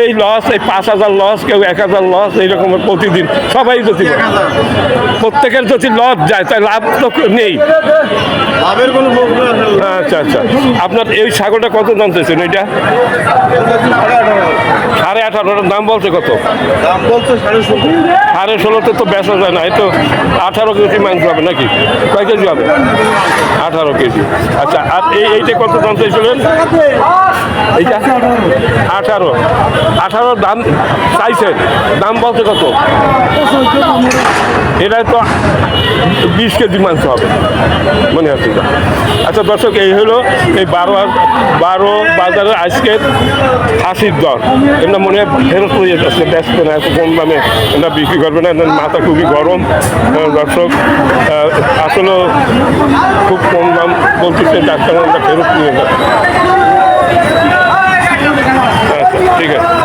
এই লস এই পাঁচ হাজার লস কেউ এক হাজার লস এইরকম প্রতিদিন। সবাই যদি প্রত্যেকের যদি লস যায় তাই লাভ তো নেই। আচ্ছা আচ্ছা। আপনার এই ছাগলটা কত দাম চাইছেন? এটা আঠারোটার দাম বলছে কত? দাম বলছে সাড়ে ষোলো। সাড়ে ষোলোতে তো বেচা যায় না এই তো আঠারো কেজি মাংস হবে নাকি? কয় কেজি হবে? আঠারো কেজি। আচ্ছা আর এই এইটা কত দাম চাইছিলেন? এইটা? আঠারো। আঠারো দাম চাইছেন। দাম বলছে কত? এটা তো বিশ কেজি মাংস হবে, মনে হচ্ছে আচ্ছা দর্শক, এই হলো এই বারো বারো বাজারের আজকে আশির দর। এটা মনে হয় ফেরত হয়ে যাচ্ছে ব্যস্ত না, এত কম দামে এটা বিক্রি করবে না মাথা খুবই গরম। দর্শক আসলে খুব কম দাম বলতেছে ডাক্তার ফেরত নিয়ে যাচ্ছে আচ্ছা ঠিক আছে।